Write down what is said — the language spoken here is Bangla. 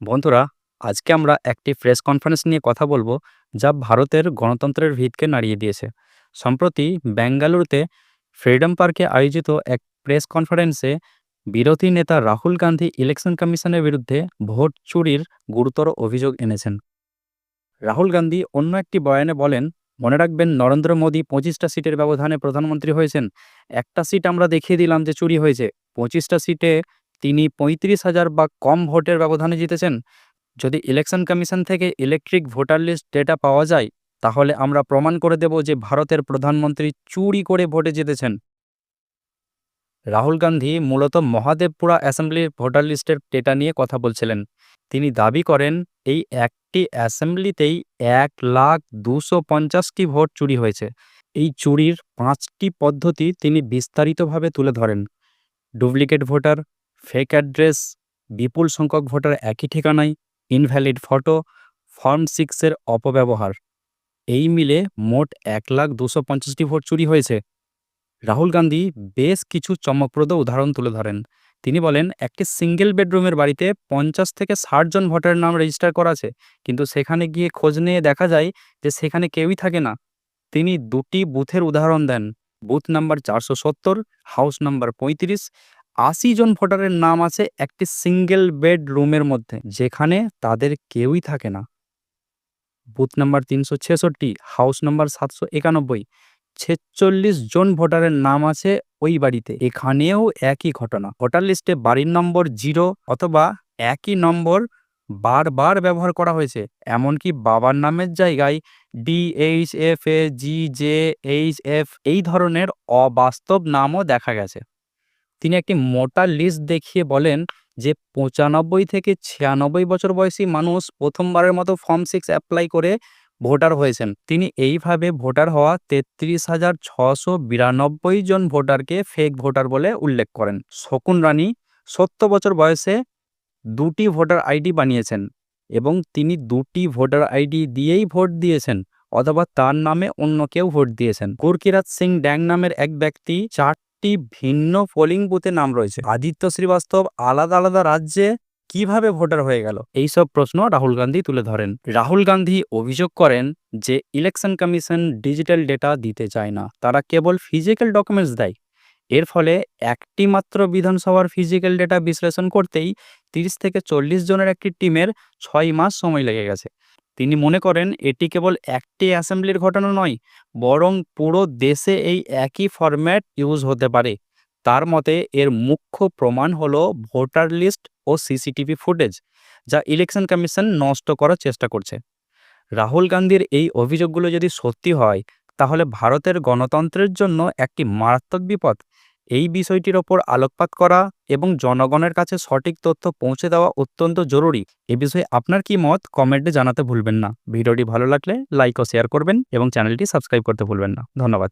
বন্ধুরা, আজকে আমরা একটি প্রেস কনফারেন্স নিয়ে কথা বলব, যা ভারতের গণতন্ত্রের ভিতকে নাড়িয়ে দিয়েছে। সম্প্রতি বেঙ্গালুরুতে ফ্রিডম পার্কে আয়োজিত এক প্রেস কনফারেন্সে বিরোধী নেতা রাহুল গান্ধী ইলেকশন কমিশনের বিরুদ্ধে ভোট চুরির গুরুতর অভিযোগ এনেছেন। রাহুল গান্ধী অন্য একটি বয়ানে বলেন, মনে রাখবেন, নরেন্দ্র মোদী পঁচিশটা সিটের ব্যবধানে প্রধানমন্ত্রী হয়েছেন। একটা সিট আমরা দেখিয়ে দিলাম যে চুরি হয়েছে। পঁচিশটা সিটে তিনি পঁয়ত্রিশ হাজার বা কম ভোটের ব্যবধানে জিতেছেন। যদি ইলেকশন কমিশন থেকে ইলেকট্রিক ভোটার লিস্ট ডেটা পাওয়া যায়, তাহলে আমরা প্রমাণ করে দেব যে ভারতের প্রধানমন্ত্রী চুরি করে ভোটে জিতেছেন। রাহুল গান্ধী মূলত মহাদেবপুরা অ্যাসেম্বলির ভোটার লিস্টের ডেটা নিয়ে কথা বলছিলেন। তিনি দাবি করেন, এই একটি অ্যাসেম্বলিতেই এক লাখ দুশো পঞ্চাশটি ভোট চুরি হয়েছে। এই চুরির পাঁচটি পদ্ধতি তিনি বিস্তারিতভাবে তুলে ধরেন। ডুপ্লিকেট ভোটার ফেক অ্যাড্রেস বিপুল সংখ্যক ভোটার একই ঠিকানায় ইনভ্যালিড ফটো ফর্ম সিক্সের অপব্যবহার। এই মিলে মোট এক লাখ দুশো পঞ্চাশটি ভোট চুরি হয়েছে। রাহুল গান্ধী বেশ কিছু চমকপ্রদ উদাহরণ তুলে ধরেন। তিনি বলেন, একটি সিঙ্গেল বেডরুমের বাড়িতে পঞ্চাশ থেকে ষাট জন ভোটারের নাম রেজিস্টার করা আছে, কিন্তু সেখানে গিয়ে খোঁজ নিয়ে দেখা যায় যে সেখানে কেউই থাকে না। তিনি দুটি বুথের উদাহরণ দেন। বুথ নাম্বার চারশো সত্তর হাউস নাম্বার পঁয়ত্রিশ আশি জন ভোটারের নাম আছে একটি সিঙ্গেল বেড রুমের মধ্যে, যেখানে তাদের কেউই থাকে না। বুথ নাম্বার তিনশো ছেষট্টি, হাউস নাম্বার সাতশো একানব্বই, ছেচল্লিশ জন ভোটারের নাম আছে ওই বাড়িতে। এখানেও একই ঘটনা। ভোটার লিস্টে বাড়ির নম্বর জিরো অথবা একই নম্বর বারবার ব্যবহার করা হয়েছে, এমনকি বাবার নামের জায়গায় D H F A G J H F এই ধরনের অবাস্তব নামও দেখা গেছে। তিনি একটি মোটা লিস্ট দেখিয়ে বলেন যে পঁচানব্বই থেকে ছিয়ানব্বই বছর বয়সী মানুষ প্রথমবারের মতো ফর্ম সিক্স অ্যাপ্লাই করে ভোটার হয়েছেন। তিনি এইভাবে ভোটার হওয়া তেত্রিশ হাজার ছশো বিরানব্বই জন ভোটারকে ফেক ভোটার বলে উল্লেখ করেন। শকুন রানী সত্তর বছর বয়সে দুটি ভোটার আইডি বানিয়েছেন এবং তিনি দুটি ভোটার আইডি দিয়েই ভোট দিয়েছেন অথবা তার নামে অন্য কেউ ভোট দিয়েছেন। গুরকিরাত সিং ড্যাং নামের এক ব্যক্তি চারটি ভিন্ন পোলিং বুথে নাম রয়েছে। আদিত্য শ্রীবাস্তব আলাদা আলাদা রাজ্যে কীভাবে ভোটার হয়ে গেল? এইসব প্রশ্ন রাহুল গান্ধী তুলে ধরেন। রাহুল গান্ধী অভিযোগ করেন যে ইলেকশন কমিশন ডিজিটাল ডেটা দিতে চায় না। তারা কেবল ফিজিক্যাল ডকুমেন্টস দেয়। এর ফলে একটি মাত্র বিধানসভার ফিজিক্যাল ডেটা বিশ্লেষণ করতেই তিরিশ থেকে চল্লিশ জনের একটি টিমের ছয় মাস সময় লেগে গেছে। তিনি মনে করেন, এটি কেবল একটি অ্যাসেম্বলির ঘটনা নয়, বরং পুরো দেশে এই একই ফরম্যাট ইউজ হতে পারে। তার মতে, এর মুখ্য প্রমাণ হলো ভোটার লিস্ট ও সিসিটিভি ফুটেজ, যা ইলেকশন কমিশন নষ্ট করার চেষ্টা করছে। রাহুল গান্ধীর এই অভিযোগগুলো যদি সত্যি হয়, তাহলে ভারতের গণতন্ত্রের জন্য একটি মারাত্মক বিপদ এই বিষয়টির ওপর আলোকপাত করা এবং জনগণের কাছে সঠিক তথ্য পৌঁছে দেওয়া অত্যন্ত জরুরি। এ বিষয়ে আপনার কি মত কমেন্টে জানাতে ভুলবেন না। ভিডিওটি ভালো লাগলে লাইক ও শেয়ার করবেন এবং চ্যানেলটি সাবস্ক্রাইব করতে ভুলবেন না। ধন্যবাদ।